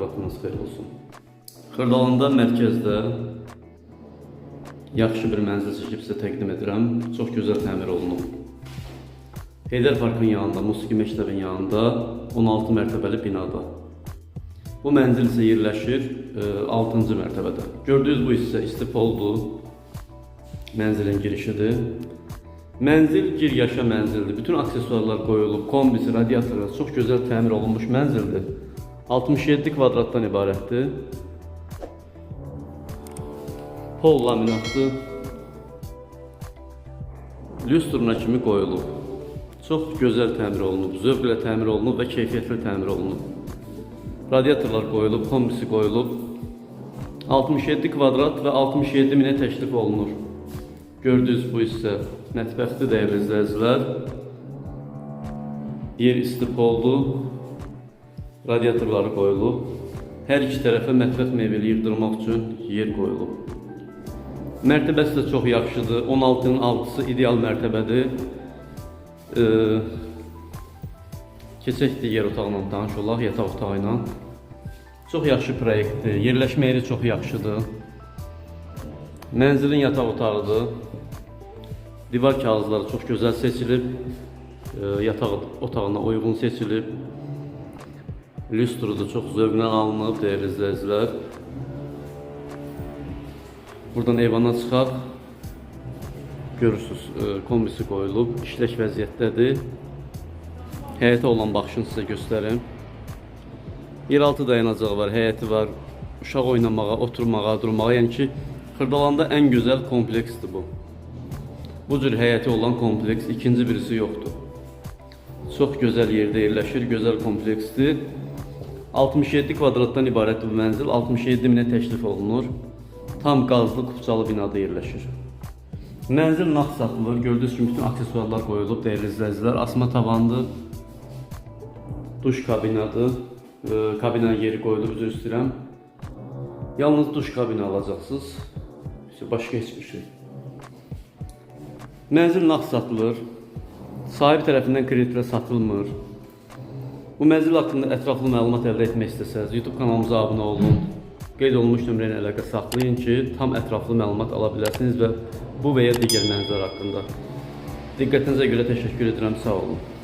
vaxtınız xeyir olsun. Xırdalanda mərkəzdə yaxşı bir mənzil seçib sizə təqdim edirəm. Çox gözəl təmir olunub. Heydər Parkın yanında, Musiqi məktəbinin yanında 16 mərtəbəli binada. Bu mənzil isə yerləşir 6-cı mərtəbədə. Gördüyünüz bu hissə istipoldur. Mənzilin girişidir. Mənzil gir yaşa mənzildir. Bütün aksesuarlar qoyulub, kombisi, radiatorlar çox gözəl təmir olunmuş mənzildir. 67 kvadratdan ibarətdir. Pol laminatlı lüstruna kimi qoyulub. Çox gözəl təmir olunub, zövqlə təmir olunub və keyfiyyətli təmir olunub. Radiatorlar qoyulub, kombisi qoyulub. 67 kvadrat və 67 minə təklif olunur. Gördüyünüz bu hissə mətbəxdir dəyərli izləyicilər. Yer istipoldu. Radiatorları qoyulub. Hər iki tərəfə mətbəx mebeli yığdırmaq üçün yer qoyulub. Mərtəbəsi də çox yaxşıdır. 16-nın 6-sı ideal mərtəbədir. Ee, keçək digər otaqla tanış olaq, yataq otağı ilə. Çox yaxşı proyektdir. Yerləşmə yeri çox yaxşıdır. Mənzilin yataq otağıdır. Divar kağızları çox gözəl seçilib. Ee, yataq otağına uyğun seçilib. Lüstru da çox zövqlə alınıb, dəyərli izləyicilər. Buradan eyvana çıxaq. Görürsüz, e, kombisi qoyulub, işlək vəziyyətdədir. Həyətə olan baxışını sizə göstərim. Yeraltı dayanacağı var, həyəti var. Uşaq oynamağa, oturmağa, durmağa, yəni ki, Xırdalanda ən gözəl kompleksdir bu. Bu cür həyəti olan kompleks ikinci birisi yoxdur. Çox gözəl yerdə yerləşir, gözəl kompleksdir. 67 kvadratdan ibarət bu mənzil 67 minə təklif olunur. Tam qazlı kupçalı binada yerləşir. Mənzil nağd satılır. Gördüyünüz kimi bütün aksesuarlar qoyulub, dəyərli izləyicilər. Asma tavandır. Duş kabinadır. E, kabinanın yeri qoyulub, üzr istəyirəm. Yalnız duş kabini alacaqsınız. Başqa heç bir şey. Mənzil nağd satılır. Sahib tərəfindən kreditlə satılmır. Bu mənzil haqqında ətraflı məlumat əldə etmək istəsəniz, YouTube kanalımıza abunə olun. Qeyd olunmuş nömrə ilə əlaqə saxlayın ki, tam ətraflı məlumat ala biləsiniz və bu və ya digər mənzillər haqqında. Diqqətinizə görə təşəkkür edirəm. Sağ olun.